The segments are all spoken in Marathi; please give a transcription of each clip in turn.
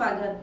स्वागत.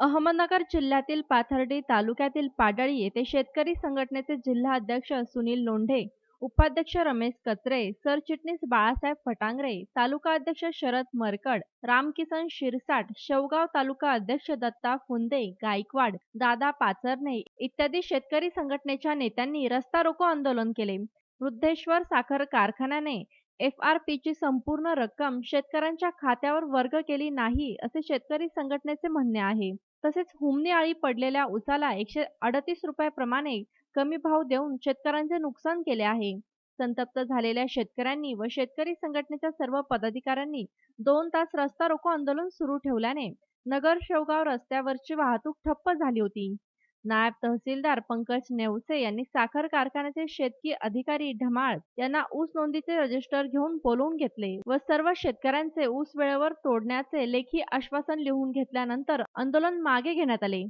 अहमदनगर जिल्ह्यातील पाथर्डी तालुक्यातील पाडळी येथे शेतकरी संघटनेचे जिल्हा अध्यक्ष सुनील लोंढे उपाध्यक्ष रमेश कचरे सरचिटणीस बाळासाहेब फटांगरे तालुका अध्यक्ष शरद मरकड रामकिसन शिरसाट शेवगाव तालुका अध्यक्ष दत्ता फुंदे गायकवाड दादा पाचरणे इत्यादी शेतकरी संघटनेच्या नेत्यांनी रस्ता रोको आंदोलन केले. वृद्धेश्वर साखर कारखान्याने एफ आर पीची संपूर्ण रक्कम शेतकऱ्यांच्या खात्यावर वर्ग केली नाही असे शेतकरी संघटनेचे म्हणणे आहे. तसेच हुमणी आळी पडलेल्या उसाला एकशे अडतीस रुपयाप्रमाणे कमी भाव देऊन शेतकऱ्यांचे नुकसान केले आहे. संतप्त झालेल्या शेतकऱ्यांनी व शेतकरी संघटनेच्या सर्व पदाधिकाऱ्यांनी दोन तास रस्ता रोको आंदोलन सुरू ठेवल्याने नगर शेवगाव रस्त्यावरची वाहतूक ठप्प झाली होती. नायब तहसीलदार पंकज नेवसे यांनी साखर कारखान्याचे शेतकी अधिकारी ढमाळ यांना ऊस नोंदीचे रजिस्टर घेऊन बोलवून घेतले व सर्व शेतकऱ्यांचे ऊस वेळेवर तोडण्याचे लेखी आश्वासन लिहून घेतल्यानंतर आंदोलन मागे घेण्यात आले.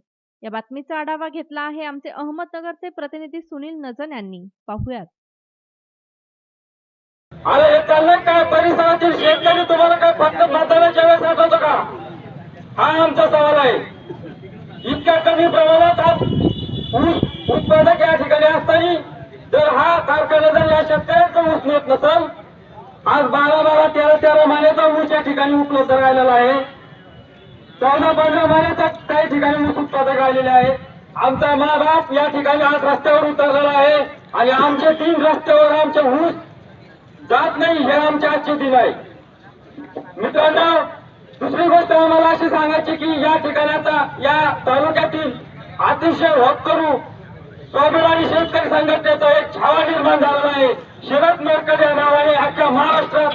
या बातमीचा आढावा घेतला आहे आमचे अहमदनगरचे प्रतिनिधी सुनील नजन यांनी. पाहुयात. अरे चाललंय काय? परिसरातील शेतकरी तुम्हाला काय फक्त म्हाताऱ्याच्या वेळेस का? हा आमचा सवाल आहे. इतक्या कमी प्रमाणात आज ऊस उत्पादक या ठिकाणी असताना जर हा कारखाना जर या शेतकऱ्यांचा ऊस मिळत नसेल आज बारा बारा तेरा तेरा महिन्याचा ऊस या ठिकाणी उपलब्ध राहिलेला आहे. चौदा पंधरा महिन्याचा काही ठिकाणी ऊस उत्पादक राहिलेले आहे. आमचा महाभाग या ठिकाणी आज रस्त्यावर उतरलेला आहे आणि आमचे तीन रस्त्यावर आमचे ऊस जात नाही हे आमचे आजचे दिन आहे. मित्रांनो दुसरी गोष्ट आम्हाला अशी सांगायची की या ठिकाणाचा या तालुक्यातील अतिशय करू स्वाभिमानी शेतकरी संघटनेचा एक छावा निर्माण झालेला आहे. शरद मोरकड या नावाने अख्ख्या महाराष्ट्रात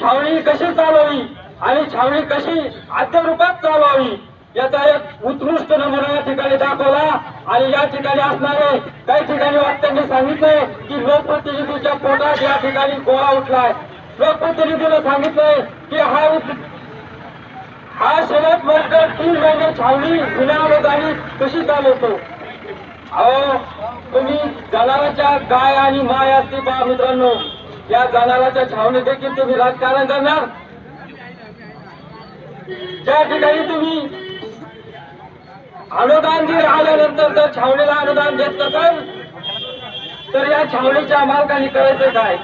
छावणी कशी चालवावी आणि छावणी कशी आद्यरूपात चालवावी याचा एक उत्कृष्ट नमुना या ठिकाणी दाखवला. आणि या ठिकाणी असणारे काही ठिकाणी वक्त्यांनी सांगितलंय की लोकप्रतिनिधीच्या पोटात या ठिकाणी गोळा उठलाय. लोकप्रतिनिधीनं सांगितलंय की हा उत- हा शरद मतदार तीन महिने छावणी विना कशी चालवतो? अहो तुम्ही जनावरांच्या गाय आणि माय असते पहा मित्रांनो. या जनावरांच्या छावणी देखील तुम्ही राजकारण करणार. ज्या ठिकाणी तुम्ही अनुदान जर आल्यानंतर जर छावणीला अनुदान देत नसाल तर या छावणीच्या मालकांनी करायचं काय?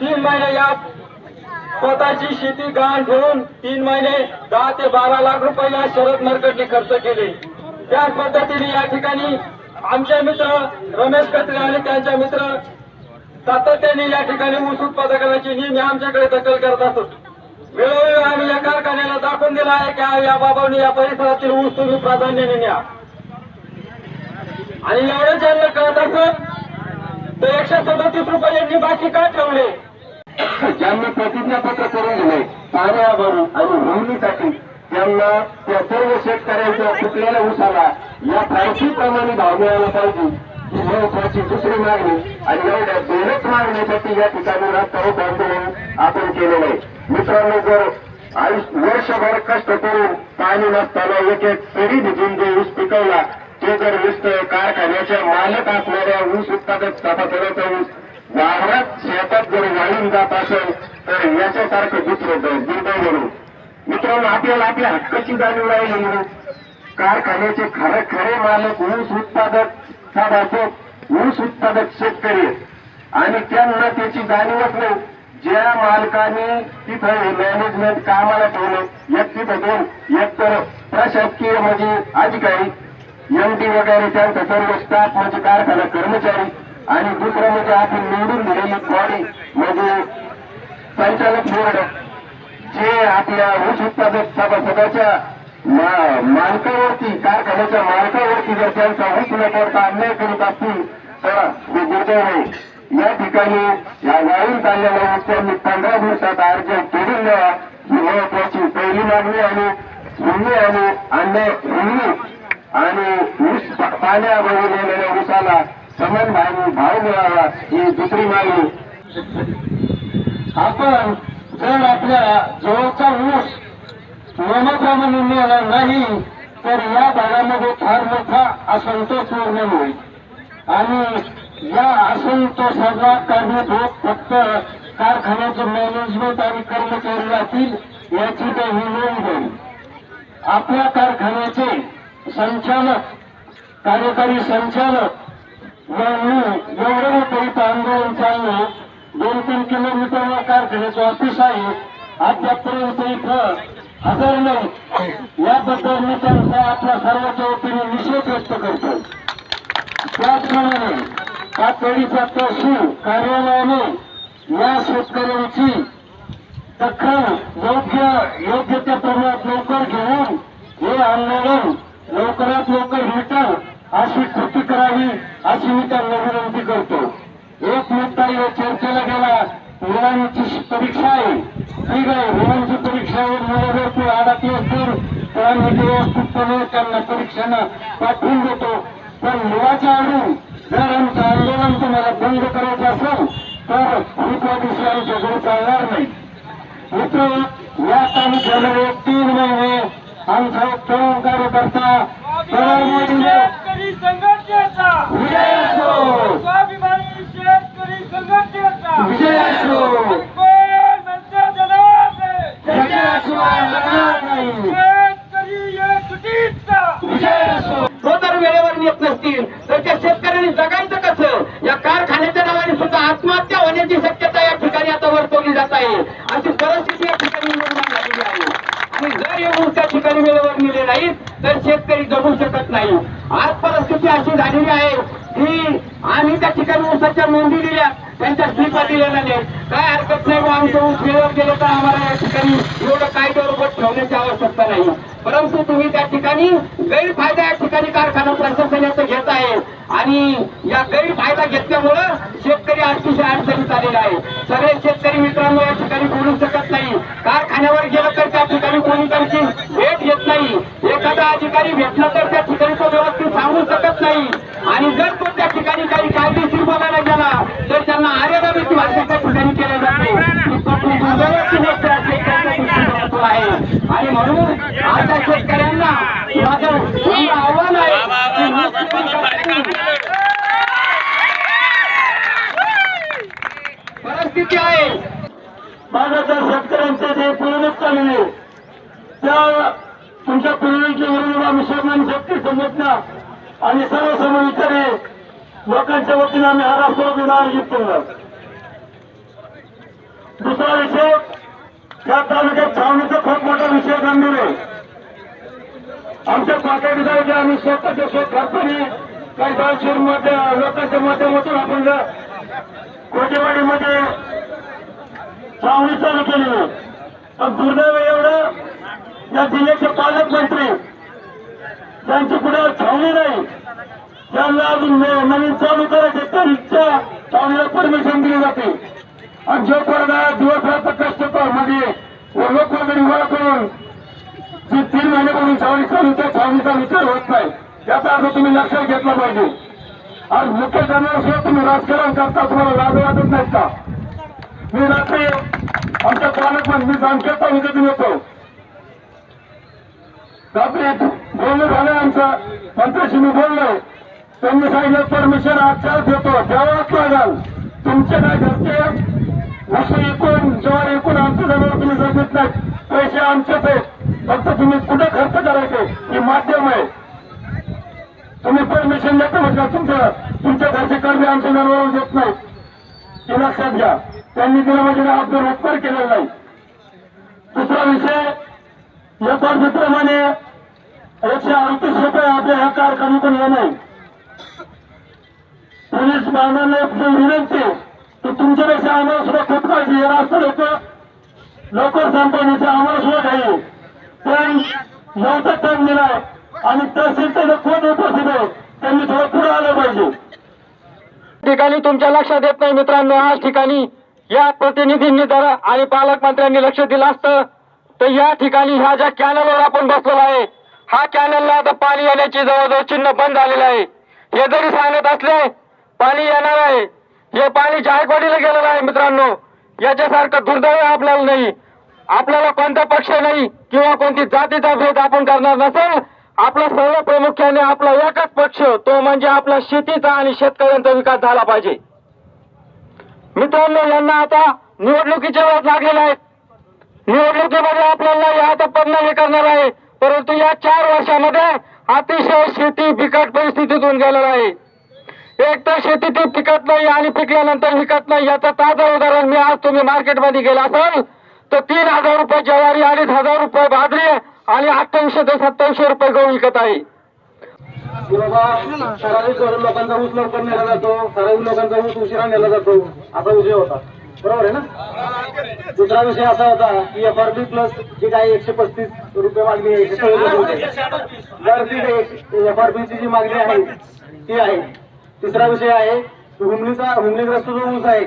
तीन महिने या स्वतःची शेती गहाण ठेवून तीन महिने दहा ते बारा लाख रुपये या शरद मरकटने खर्च केले. त्याच पद्धतीने या ठिकाणी आमचे मित्र रमेश कत्रे आणि त्यांच्या मित्र सातत्याने या ठिकाणी ऊस उत्पादकांची नेहमी आमच्याकडे दखल करत असत. वेळोवेळी आम्ही या कारखान्याला दाखवून दिला आहे की या बाबांनी या परिसरातील ऊस तुम्ही प्राधान्याने न्या. आणि एवढं ज्यांना कळत असत तर एकशे सदतीस रुपये यांनी बाकी का ठेवले? ज्यांनी प्रतिज्ञापत्र करून दिले पाण्यावरून आणि रोवणीसाठी त्यांना त्या सर्व शेतकऱ्यांच्या फुटलेल्या उसाला या फारशीप्रमाणे भाव मिळाला पाहिजे. ही महत्वाची दुसरी मागणी आणि एवढ्या दोनच मागण्यासाठी या ठिकाणी रस्ता आंदोलन आपण केलेलं आहे. मित्रांनो जर आयुष्य वर्षभर कष्ट करून पाणी नसताना एक एक सरी भिजून जे ऊस पिकवला तो जर वीस कारखान्याच्या मालक असणाऱ्या ऊस उत्पादक सभासदाचा ऊस वावरात शेतात जर वाळून जात असेल तर याच्यासारखं दुसरं दुर्दैव म्हणून मित्रांनो आपल्याला आपल्या हक्काची जाणीव राहिली म्हणून. कारखान्याचे खरे खरे मालक ऊस उत्पादक सभासद ऊस उत्पादक शेतकरी आणि त्यांना त्याची जाणीवच नाही. ज्या मालकाने तिथं मॅनेजमेंट कामाला ठेवलं एक तिथं दोन एक तर प्रशासकीय म्हणजे अधिकारी एमडी वगैरे त्यांचा सर्व स्टाफ म्हणजे कारखाना कर्मचारी आणि दुसरं म्हणजे आपण निवडून दिलेली बॉडी म्हणजे संचालक बोर्ड जे आपल्या ऊस उत्पादक सभासदाच्या मालकावरती कारखान्याच्या मालकावरती जर त्यांचा ऊस न पडता अन्याय करत असतील तर हे दुर्दैव आहे. या ठिकाणी या वाळून चाललेल्या ऊस त्यांनी पंधरा दिवसात अर्ज तोडून द्यावा ही महत्वाची पहिली मागणी आणि सोडणी आणि अन्याय सोडणी आणि ऊस पा- पाण्याबरोबर गेलेल्या ऊसाला समान भाव भाव मिळावा ही दुसरी मागणी आपण जर आपल्या जवळचा ऊस नियमाप्रमाणे मिळाला नाही तर या भागामध्ये फार मोठा असंतोष निर्माण होईल. आणि या असंतोषाला कारणीभूत फक्त कारखान्याचे मॅनेजमेंट आणि कर्मचारी राहतील याची काही नोंद होईल आपल्या कारखान्याचे संचालक कार्यकारी संचालक यांनी एवढं मोठं आंदोलन चाललं दोन तीन किलोमीटरवर कारखान्याचं ऑफिस आहे अद्यापर्यंत इथं हजर नाही याबद्दल मी त्यांचा आपल्या सर्वांच्या वतीने निषेध व्यक्त करतो त्याचप्रमाणे तातडीचा तहसील कार्यालयाने या शेतकऱ्यांची दखल योग्य योग्य त्या प्रमाणात लवकर घेऊन हे आंदोलन लवकरात लवकर मिटल अशी कृती करावी अशी मी त्यांना विनंती करतो. एक मुद्दा या चर्चेला गेला मुलांची परीक्षा आहे. ठीक आहे मुलांची परीक्षावर मुलं जर तू अडकले असतील. तर आम्ही व्यवस्थितपणे त्यांना परीक्षांना पाठवून देतो. पण मुलाच्या आडून जर आमचं आंदोलन तुम्हाला बंद करायचं असेल तर दुसऱ्या दिवशी आमच्या घरी चालणार नाही. मित्र या तालुक्याला एक तीन महिने आमचा एक तरुण कार्यकर्ता तरुण विजय असो स्वाभिमानी शेतकरी संघटनेचा! विजय असो कोण म्हणते जनाचे जगाशिवाय लढणार नाही शेतकरी एकजुटीचा! विजय असो तो जर वेळेवर नेत नसतील तर त्या शेतकऱ्यांनी जगायचं कसं? या कारखान्याच्या नावाने सुद्धा आत्महत्या होण्याची शक्यता या ठिकाणी आता वर्तवली जात आहे. अशी परिस्थिती या ठिकाणी निर्माण झालेली आहे आणि जर हे ऊस त्या ठिकाणी नाही तर शेतकरी जगू शकत नाही. आज परिस्थिती अशी झालेली आहे की आम्ही त्या ठिकाणी ऊसाच्या नोंदी दिल्या त्यांच्या स्लिपा दिलेल्या नाही. काय हरकत नाही बुवा, आमचं ऊस वेळेवर गेलं तर आम्हाला या ठिकाणी एवढं कायद्यावर ठेवण्याची आवश्यकता नाही. परंतु तुम्ही त्या ठिकाणी गैरफायदा या ठिकाणी कारखाना प्रशासनाचं घेत आहे. आणि या गैरफायदा घेतल्यामुळं शेतकरी अतिशय अडचणीत आलेला आहे. सगळे शेतकरी मित्रांनो या ठिकाणी बोलू शकत नाही. कारखान्यावर गेलं तर त्या ठिकाणी कोणी त्यांची एखादा अधिकारी तर त्या ठिकाणी तो व्यवस्थित सांगू शकत नाही. आणि जर तो त्या ठिकाणी काही कायदेशीर बोलायला गेला तर त्यांना आर्यदाबीची भाषा त्या ठिकाणी केली जाते दुर्दैवाची गोष्ट आहे, आणि म्हणून आता शेतकऱ्यांना माझं आव्हान आहे परिस्थिती आहे. माझ्या शेतकऱ्यांचे जे पूर्ण चालली आहे त्या तुमच्या पिळवणुकीच्या विरोधात आम्ही शक्ती संघटना आणि सर्व इतरे लोकांच्या वतीने आम्ही हा राष्ट्रवाद दिन आयोजित केलं दुसरा विषय त्या तालुक्यात छावणीचा खूप मोठा विषय गंभीर आहे आमच्या पातळीवर आम्ही स्वतःच्या स्वत खर्चाने काही दानशूरमध्ये लोकांच्या माध्यमातून आपण कोटेवाडीमध्ये छावणी चालू केली. पण दुर्दैव एवढं या जिल्ह्याचे पालकमंत्री त्यांची पुढे छावणी नाही. त्यांना अजून नवीन चालू करायचे त्यांच्या छावणीला परमिशन दिली जाते. आणि जो पोरगा दिवस रात्र कष्ट म्हणजे लोक वगैरे गोळा करून जी तीन महिन्यापासून छावणी चालू त्या छावणीचा विचार होत नाही. याचा अर्थ तुम्ही लक्षात घेतला पाहिजे. आज मुख्य सुद्धा तुम्ही राजकारण करता तुम्हाला लाज वाटत नाही का? मी रात्री आमच्या पालकमंत्री मी तालुक्यातून येतो. रात्रीत बोलणं झालं आमचं. मंत्र्याशी मी बोललो त्यांनी सांगितलं परमिशन आजच्याच देतो. द्यावाच लागाल तुमचे काय घरचे विषय एकूण जेव्हा एकूण आमच्या जवळ तुम्ही जगत नाही पैसे आमचेच आहेत. फक्त तुम्ही कुठे खर्च करायचे? हे माध्यम आहे. तुम्ही परमिशन देता म्हटलं तुमच्या तुमच्या घरचे कर्ज आमच्या जनावर देत नाही हे लक्षात घ्या. त्यांनी दिलं म्हणजे आपलं उपकार केलेला नाही. दुसरा विषय या पद्धतीप्रमाणे एकशे अडतीस रुपये आपल्या ह्या कारखान्यातून येणार पोलीस बांधवांना विनंती की तुमच्यापेक्षा आम्हाला सुद्धा खूप काळजी आहे रास्ता लोक लवकर संपवण्याची आम्हाला सुद्धा काही पण नव्हता टाइम दिलाय आणि तहसीलचं कोण उपस्थित आहे त्यांनी थोडं पुढे आलं पाहिजे. ठिकाणी तुमच्या लक्षात येत नाही मित्रांनो आज ठिकाणी या प्रतिनिधींनी जर आणि पालकमंत्र्यांनी लक्ष दिलं असतं. तर या ठिकाणी ह्या ज्या कॅनलवर आपण बसलेलो आहे हा कॅनलला आता पाणी येण्याची जवळजवळ चिन्ह बंद झालेलं आहे. हे जरी सांगत असले पाणी येणार आहे. हे पाणी जायकवाडीला गेलेलं आहे मित्रांनो. याच्यासारखं दुर्दैव आपल्याला नाही. आपल्याला कोणता पक्ष नाही किंवा कोणती जातीचा भेद आपण करणार नसेल. आपला सर्व प्रामुख्याने आपला एकच पक्ष तो म्हणजे आपला शेतीचा आणि शेतकऱ्यांचा विकास झाला पाहिजे. मित्रांनो यांना आता निवडणुकीच्या वेळ लागलेल्या आहेत निवडणुकीमध्ये आपल्याला या टप्प्यांना हे करणार आहे. परंतु या चार वर्षामध्ये अतिशय शेती बिकट परिस्थितीतून गेलेला आहे. एक तर शेती ती पिकत नाही आणि पिकल्यानंतर विकत नाही. याचं ताजं उदाहरण मी आज तुम्ही मार्केटमध्ये गेला असाल तर तीन हजार रुपये ज्वारी अडीच हजार रुपये बाजरी आणि अठ्ठ्याऐंशी ते सत्याऐंशी रुपये गहू विकत आहे. लोकांचा ऊस लवकर नेला जातो. ठराविक लोकांचा ऊस उशिरा नेला जातो. आता विषय होता. बरोबर आहे ना? दुसरा विषय असा होता की एफ आर बी प्लस जी काही एकशे पस्तीस रुपये मागणी आहे जर ती एफ आर बीची जी मागणी आहे ती आहे. तिसरा विषय आहे हुमलीचा हुमलीग्रस्त जो ऊस आहे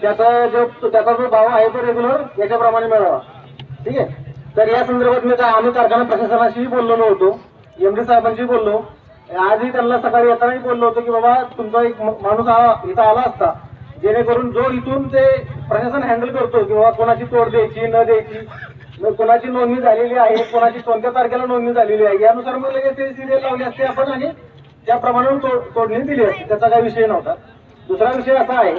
त्याचा जो त्याचा जो भाव आहे तो रेग्युलर याच्याप्रमाणे मिळावा. ठीक आहे? तर या संदर्भात मी आम्ही कारखाना प्रशासनाशीही बोललेलो होतो एमडी साहेबांशी बोललो. आजही त्यांना सकाळी येतानाही बोललो होतो की बाबा तुमचा एक माणूस हा इथं आला असता. जेणेकरून जो इथून ते प्रशासन हँडल करतो किंवा कोणाची तोड द्यायची न द्यायची कोणाची नोंदणी झालेली आहे कोणाची कोणत्या तारखेला नोंदणी झालेली आहे यानुसार मग लगेच ते सिरियल लावली असते आपण आणि त्याप्रमाणे तो- तोडणी दिली असते. त्याचा काही विषय नव्हता. दुसरा विषय असा आहे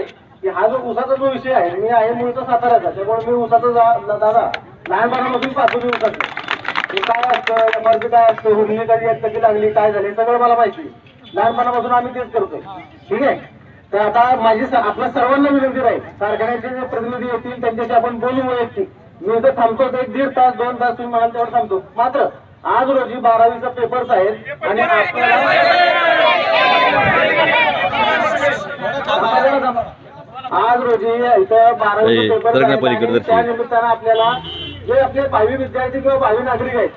की हा जो उसाचा जो विषय आहे मी आहे मूळचा साताऱ्याचा त्यामुळे मी उसाचा दादा लहानपणापासून पाहतो मी उसाचं काय असतं? एमआरपी काय असतं? हुडणी कधी कधी लागली? काय झाली? सगळं मला माहिती लहानपणापासून आम्ही तेच करतोय. ठीक आहे? तर आता माझी आपल्या सर्वांना विनंती राहील कारखान्याचे जे प्रतिनिधी येतील त्यांच्याशी आपण बोलू वैयक्तिक. मी इथं थांबतो एक दीड तास दोन तास तुम्ही म्हणाल तेवढं थांबतो. मात्र आज रोजी बारावीचा पेपर्स आहेत आणि आपल्याला आज रोजी इथं बारावीचे पेपर. त्या निमित्तानं आपल्याला जे आपले भावी विद्यार्थी किंवा भावी नागरिक आहेत.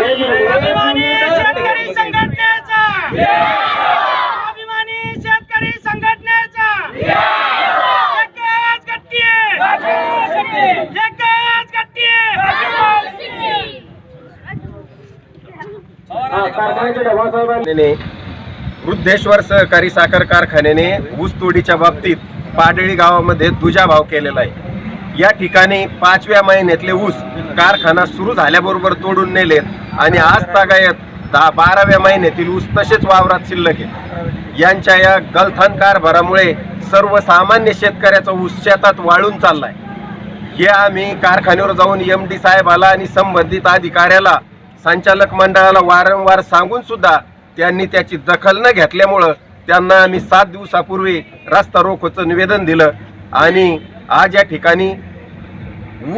म्हणजे. शेतकरी संघटनेचा. अभिमानी शेतकरी संघटनेचा. एकच गट्टी एकच गट्टी हा, वृद्धेश्वर सहकारी साखर कारखान्याने ऊस तोडीच्या बाबतीत पाडळी गावामध्ये दुजाभाव केलेला आहे. या ठिकाणी पाचव्या महिन्यातले ऊस कारखाना सुरू झाल्याबरोबर तोडून नेलेत आणि आज तागायत दहा बाराव्या महिन्यातील ऊस तसेच वावरात शिल्लक आहे. यांच्या या गलथान कारभारामुळे सर्वसामान्य शेतकऱ्याचा ऊस शेतात वाळून चाललाय. हे आम्ही कारखान्यावर जाऊन एम डी साहेबाला आणि संबंधित अधिकाऱ्याला संचालक मंडळाला वारंवार सांगून सुद्धा त्यांनी त्याची दखल न घेतल्यामुळं त्यांना आम्ही सात दिवसापूर्वी रस्ता रोखोचं निवेदन दिलं आणि आज या ठिकाणी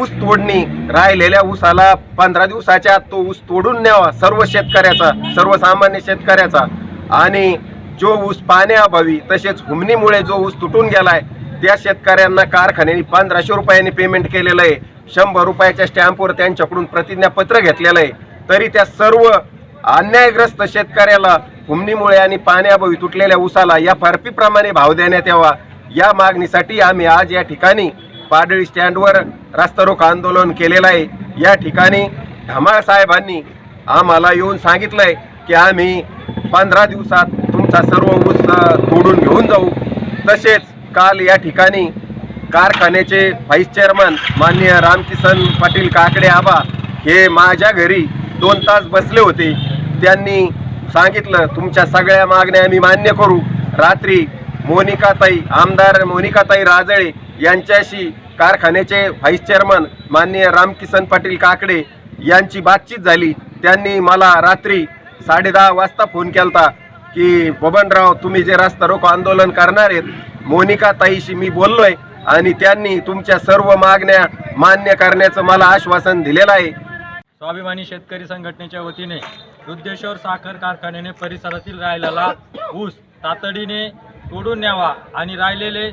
ऊस तोडणी राहिलेल्या ऊसाला पंधरा दिवसाच्या तो ऊस तोडून न्यावा सर्व शेतकऱ्याचा सर्वसामान्य शेतकऱ्याचा. आणि जो ऊस पाण्याअभावी तसेच हुमणीमुळे जो ऊस तुटून गेलाय त्या शेतकऱ्यांना कारखान्याने पंधराशे रुपयांनी पेमेंट केलेलं आहे. शंभर रुपयाच्या स्टॅम्पवर त्यांच्याकडून प्रतिज्ञापत्र घेतलेलं आहे. तरी त्या सर्व अन्यायग्रस्त शेतकऱ्याला हुमणीमुळे आणि पाण्याअभावी तुटलेल्या ऊसाला या फरफीप्रमाणे भाव देण्यात यावा. या मागणीसाठी आम्ही आज या ठिकाणी पाडळी स्टँडवर रास्ता आंदोलन केलेलं आहे. या ठिकाणी धमाळ साहेबांनी आम्हाला येऊन सांगितलंय की आम्ही पंधरा दिवसात तुमचा सर्व ऊस तोडून घेऊन जाऊ. तसेच काल या ठिकाणी कारखान्याचे व्हाईस चेअरमन माननीय रामकिसन पाटील काकडे आबा हे माझ्या घरी दोन तास बसले होते. त्यांनी सांगितलं तुमच्या सगळ्या मागण्या आम्ही मान्य करू. रात्री मोनिकाताई आमदार मोनिकाताई राजळे यांच्याशी कारखान्याचे व्हाईस चेअरमन माननीय रामकिसन पाटील काकडे यांची बातचीत झाली. त्यांनी मला रात्री साडेदहा वाजता फोन केला की बबनराव तुम्ही जे रस्ता रोको आंदोलन करणार आहेत मोनिकाताईशी मी बोललोय आणि त्यांनी तुमच्या सर्व मागण्या मान्य करण्याचं मला आश्वासन दिलेलं आहे. स्वाभिमानी शेतकरी संघटनेच्या वतीने रुद्धेश्वर साखर कारखान्याने परिसरातील राहिलेला ऊस तातडीने तोडून न्यावा आणि राहिलेले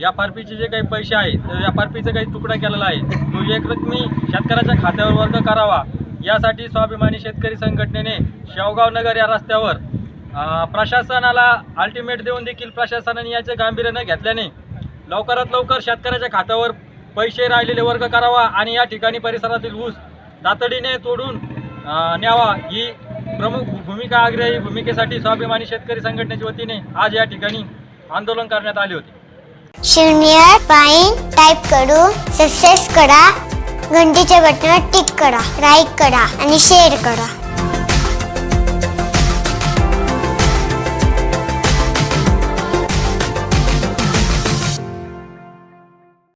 या फारपीचे जे काही पैसे आहेत तर या फारपीचा काही तुकडा केलेला आहे तो एक रकमी शेतकऱ्याच्या खात्यावर वर्ग करावा. यासाठी स्वाभिमानी शेतकरी संघटनेने शेवगाव नगर या रस्त्यावर प्रशासनाला अल्टिमेट देऊन देखील प्रशासनाने याचे गांभीर्य न घेतल्याने लवकरात लवकर शेतकऱ्याच्या खात्यावर पैसे राहिलेले वर्ग करावा आणि या ठिकाणी परिसरातील ऊस तातडीने तोडून न्यावा. ही प्रमुख भूमिका आग्रही भूमिकेसाठी स्वाभिमानी शेतकरी संघटनेच्या वतीने आज या ठिकाणी आंदोलन करण्यात आले होते. शून्य पाईन टाईप करू सक्सेस करा घंटीच्या बटनावर टिक करा लाईक करा आणि शेअर करा.